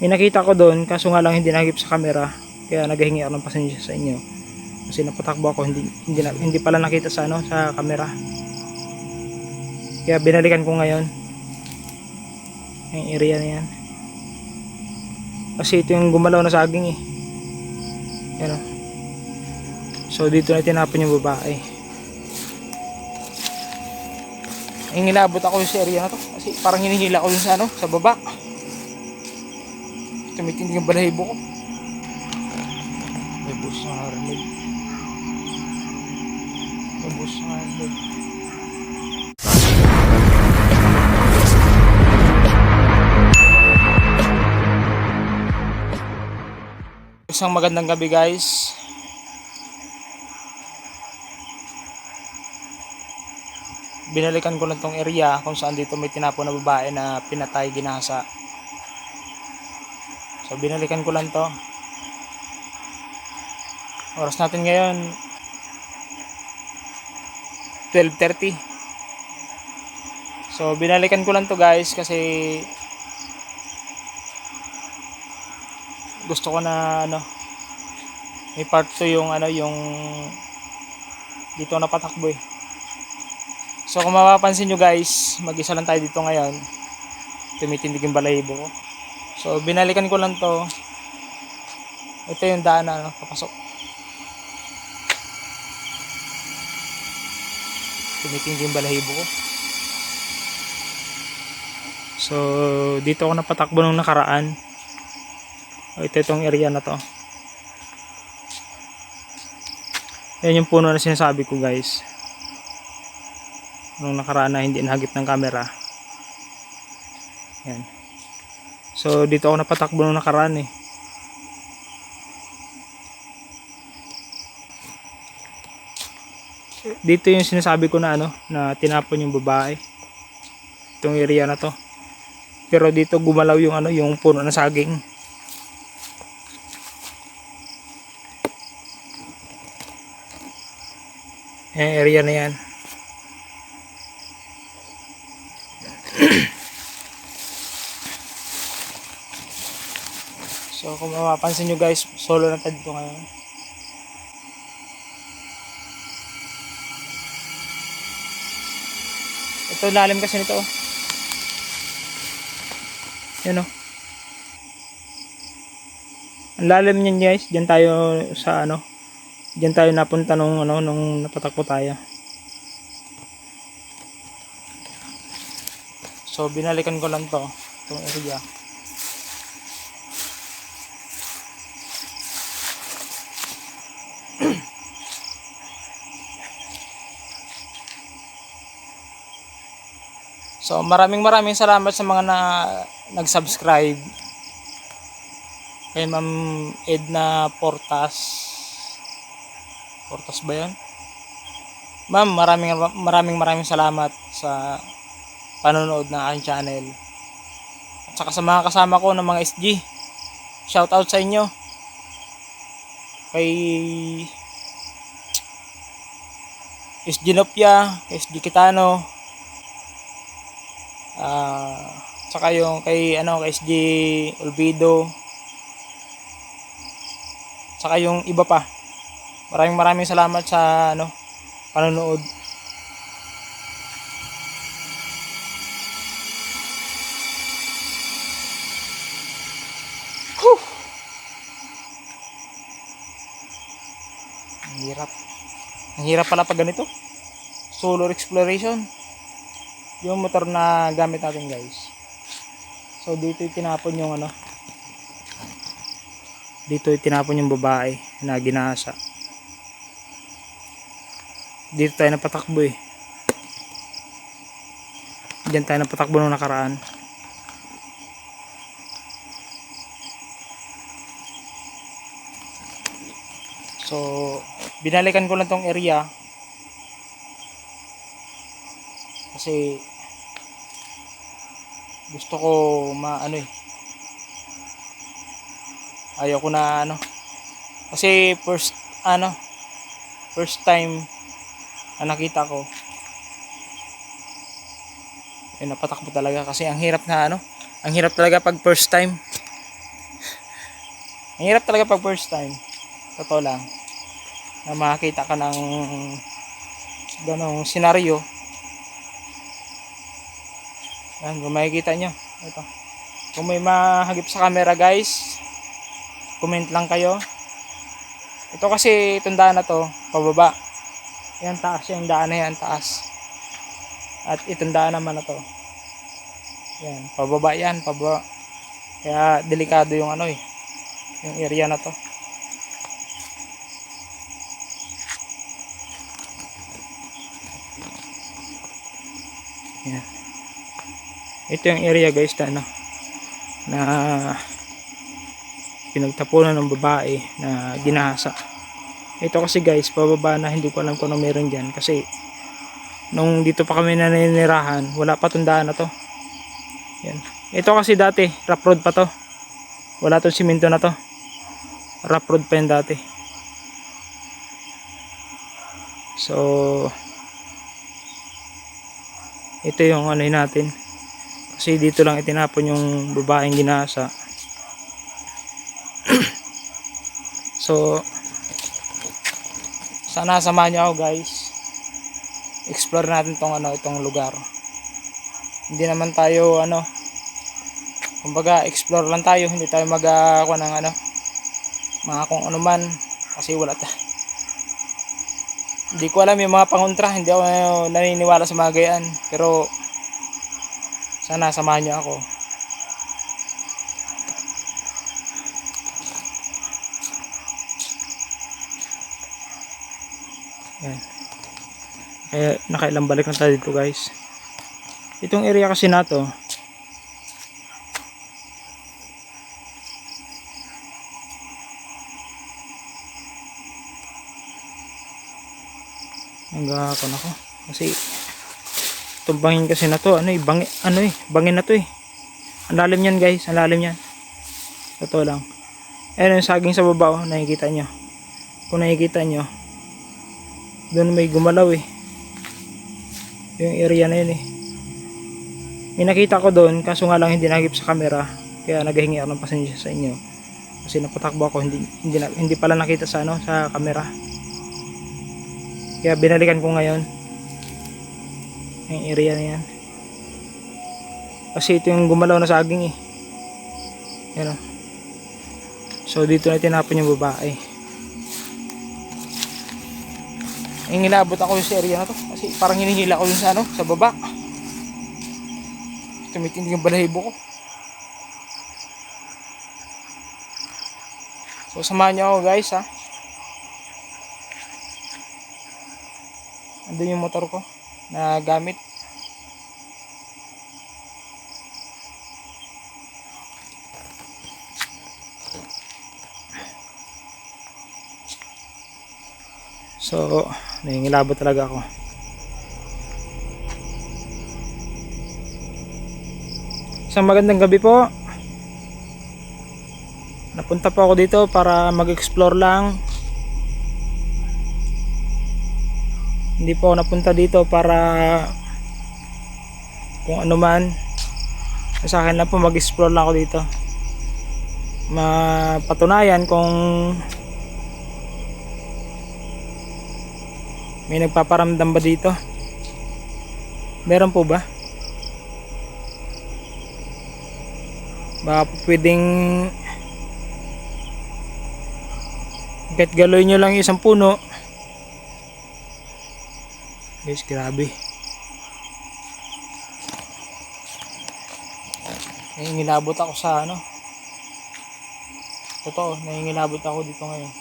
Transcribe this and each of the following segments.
May nakita ko doon, kaso nga lang hindi nagip sa camera. Kaya naghihingi ako ng pasensya sa inyo. Kasi napatakbo ako, hindi, hindi, hindi pala nakita sa, ano, sa camera. Kaya binalikan ko ngayon. Yung area na yan. Kasi ito yung gumalaw na saging eh. Yan o. So dito na tinapon yung babae. Yung inabot ako yung area na to. Kasi parang hinihila ko yung sa ano, sa baba. Tumitindig yung balahibo ko. May bus na harinig. May bus na harinig. Isang magandang gabi guys. Binalikan ko lang tong area kung saan dito may tinapon na babae na pinatay ginasa. So binalikan ko lang to. Oras natin ngayon 12.30 So binalikan ko lang to guys kasi gusto ko na ano may part 2 yung ano yung dito na patakbo eh. So kung mapapansin nyo guys, mag-isa lang tayo dito ngayon. Tumitindig yung balahibo ko. So binalikan ko lang to. Ito yung daan na ano, papasok. Tumitindig yung balahibo ko. So dito ako napatakbo nung nakaraan. Ito itong area na to. Yan yung puno na sinasabi ko guys. Nung nakaraan na hindi nahagip ng camera. Yan. So dito ako napatakbo nung nakaraan eh. Dito yung sinasabi ko na ano, na tinapon yung babae. Itong area na to. Pero dito gumalaw yung ano, yung puno ng saging. Yung area na yan. Kung mapapansin nyo guys, solo na tayo dito ngayon. Ito lalim kasi nito. oh. Yan o. Ang lalim niyan guys, diyan tayo sa ano, diyan tayo napunta nung ano, nung napatakbo tayo. So binalikan ko lang to, itong area. So maraming maraming salamat sa mga na nag-subscribe kay Ma'am Edna Portas. Portas ba 'yon? Ma'am, maraming maraming maraming salamat sa panonood ng aking channel. At saka sa mga kasama ko ng mga SG. Shout out sa inyo. Kay SG Nopia, SG Kitano, Ah, saka yung kay ano kay SG Olvido. Saka yung iba pa. Maraming maraming salamat sa ano panonood. Whew! Ang hirap. Hirap pala pag ganito. Solo exploration yung motor na gamit natin guys. So dito yung tinapon yung ano. Dito yung tinapon yung babae na ginasa. Dito tayo napatakbo eh. Dyan tayo napatakbo nung nakaraan. So binalikan ko lang tong area kasi gusto ko maano eh ayaw ko na ano kasi first ano first time na nakita ko eh napatakbo talaga kasi ang hirap na ano ang hirap talaga pag first time Ang hirap talaga pag first time. Totoo lang. Na makakita ka ng ganong senaryo. Yan, kung makikita nyo. Ito. Kung may mahagip sa camera guys, comment lang kayo. Ito kasi itong daan na to, pababa. Yan taas yung daan na yan, taas. At itong daan naman na to. Yan, pababa yan, pababa. Kaya delikado yung ano eh, yung area na to. Ito yung area guys na ano, na pinagtapunan ng babae na ginahasa. Ito kasi guys, pababa na hindi ko alam kung ano meron dyan kasi nung dito pa kami naninirahan, wala pa tundaan na to. Yan. Ito kasi dati, rough road pa to. Wala tong simento na to. Rough road pa yan dati. So, ito yung ano natin. Kasi dito lang itinapon yung babaeng ginasa. so, sana samahan niyo ako guys. Explore natin tong ano, itong lugar. Hindi naman tayo ano, kumbaga explore lang tayo, hindi tayo mag uh, ng ano, mga kung ano man kasi wala ta. Hindi ko alam yung mga pangontra, hindi ako naniniwala sa mga gayaan. Pero sana samahan niyo ako. Kaya nakailang balik na tayo dito guys. Itong area kasi na to, Nagkakon ako. Kasi itong bangin kasi na to, ano eh, bangi, ano eh, bangin na to eh. Ang lalim yan guys, ang lalim yan. Totoo lang. Ayan yung saging sa baba, oh, nakikita nyo. Kung nakikita nyo, doon may gumalaw eh. Yung area na yun eh. May nakita ko doon, kaso nga lang hindi nakip sa camera. Kaya naghihingi ako ng pasensya sa inyo. Kasi napatakbo ako, hindi, hindi, hindi pala nakita sa ano, sa camera. Kaya binalikan ko ngayon yung area na yan. Kasi ito yung gumalaw na saging eh. Yan o. So dito na tinapon yung babae. Yung inabot ako yung sa area na to. Kasi parang hinihila ko yung sa ano, sa baba. Tumitindi yung balahibo ko. So samahan niyo ako guys ha. Andun yung motor ko na gamit. So, nangingilabot talaga ako. Isang magandang gabi po. Napunta po ako dito para mag-explore lang hindi po ako napunta dito para kung ano man. Sa akin lang po mag-explore lang ako dito. Mapatunayan kung may nagpaparamdam ba dito. Meron po ba? Baka po pwedeng kahit galoy nyo lang isang puno Guys, grabe. Nangingilabot ako sa ano. Totoo, nangingilabot ako dito ngayon.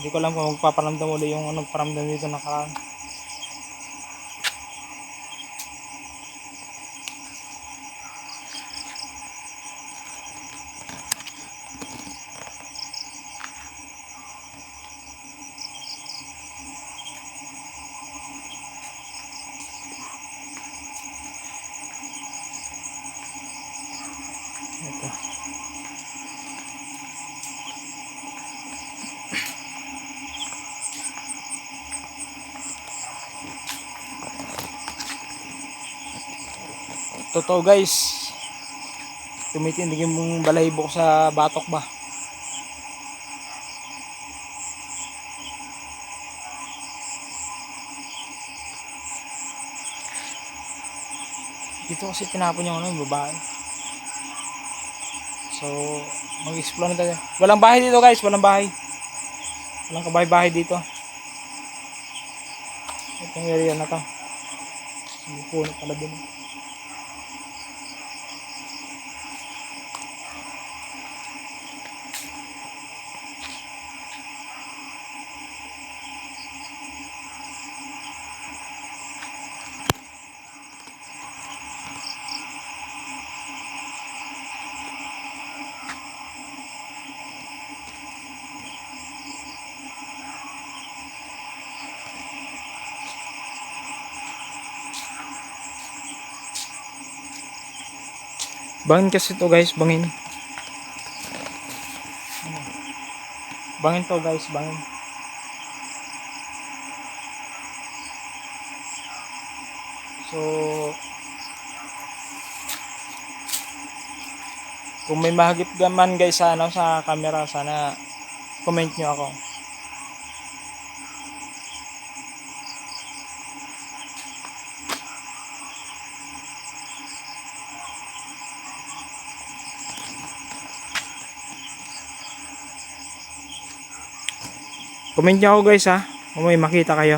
Hindi ko alam kung magpaparamdam ulit yung anong paramdam dito nakaraan. Totoo guys. tumitindig yung balahibo sa batok ba. Dito kasi tinapon yung ano, yung babae. So, mag-explore na tayo. Walang bahay dito guys, walang bahay. Walang kabahay-bahay dito. Itong area na to. May puno pala din. Bangin kasi to guys, bangin. Bangin to guys, bangin. So, kung may mahagip gaman guys sa, ano, sa camera, sana comment nyo ako. Comment nyo ako guys ha, kung may makita kayo.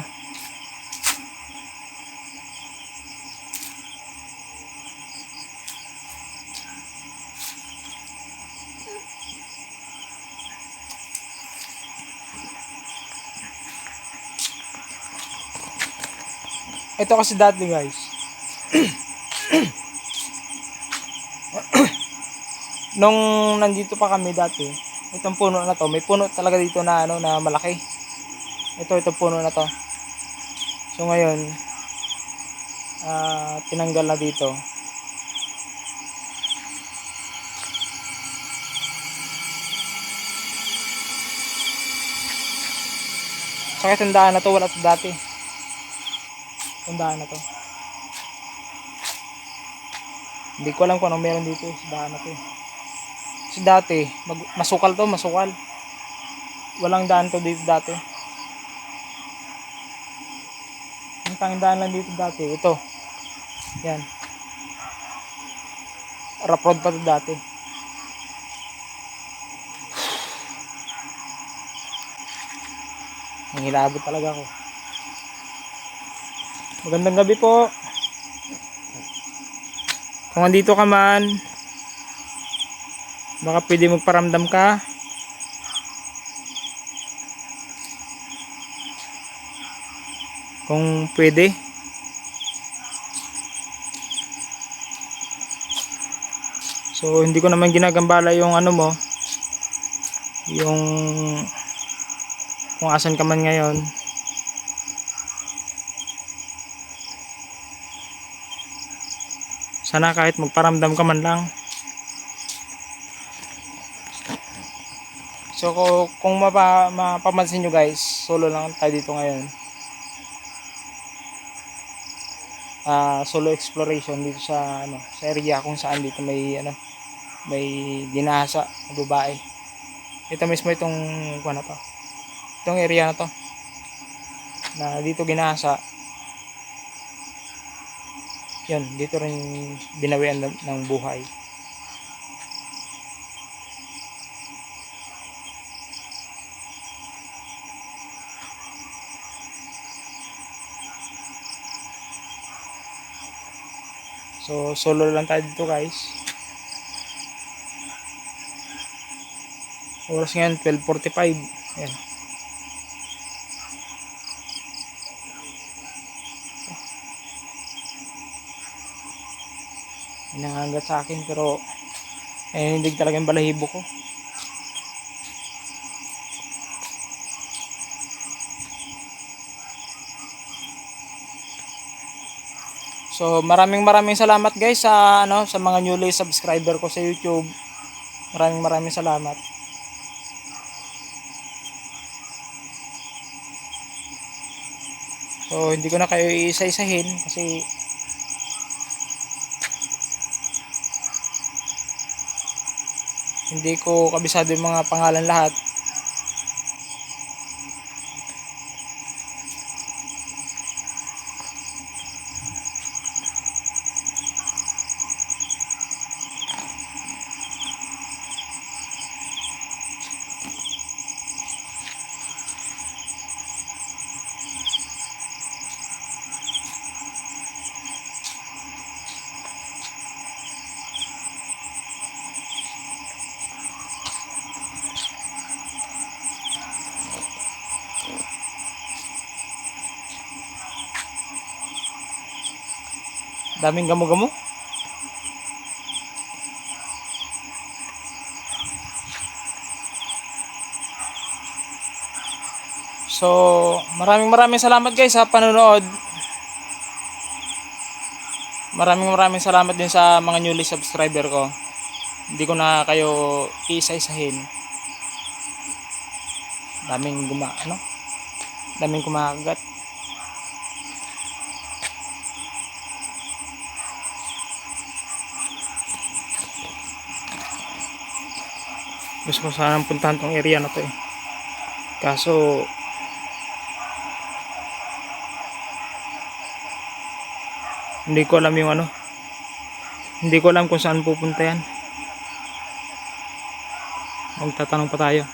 Ito kasi dati guys. Nung nandito pa kami dati, itong puno na to, may puno talaga dito na ano na malaki. Ito ito puno na to. So ngayon, ah tinanggal na dito. Saka itong na to, wala to dati. Itong na to. Hindi ko alam kung anong meron dito sa daan na to. Dati, mag, masukal to, masukal. Walang daan to dito dati. Yung tanging lang dito dati, ito. Yan. Rough pa to dati. Nangilabot talaga ako. Magandang gabi po. Kung andito ka man, baka pwede magparamdam ka. Kung pwede. So, hindi ko naman ginagambala yung ano mo. Yung kung asan ka man ngayon. Sana kahit magparamdam ka man lang. So kung, mapa, mapamansin nyo guys, solo lang tayo dito ngayon. Ah, solo exploration dito sa ano, sa area kung saan dito may ano, may ginahasa na babae. Ito mismo itong kuha na to. Itong area na to. Na dito ginahasa. Yun, dito rin binawian ng, ng buhay. So, solo lang tayo dito guys. Oras ngayon, 12.45. Ayan. May nangangagat sa akin pero eh, hindi talaga yung balahibo ko. So maraming maraming salamat guys sa ano sa mga newly subscriber ko sa YouTube. Maraming maraming salamat. So hindi ko na kayo iisa-isahin kasi Hindi ko kabisado yung mga pangalan lahat. Daming gamo-gamo. So, maraming maraming salamat guys sa panonood. Maraming maraming salamat din sa mga newly subscriber ko. Hindi ko na kayo isa-isahin. Daming guma, ano? Daming kumakagat. Gusto ko sanang puntahan tong area na to eh. Kaso, hindi ko alam yung ano. Hindi ko alam kung saan pupunta yan. Magtatanong pa tayo.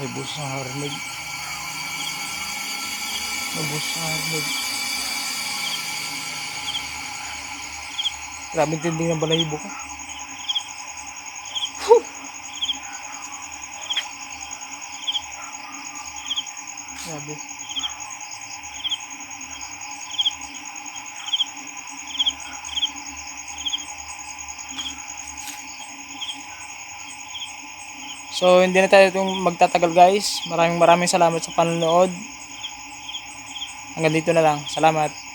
May bus na harinig. Harinig. Grabe tinding ng balahibo ko. Whew! Grabe. So, hindi na tayo itong magtatagal guys. Maraming maraming salamat sa panonood. Hanggang dito na lang. Salamat.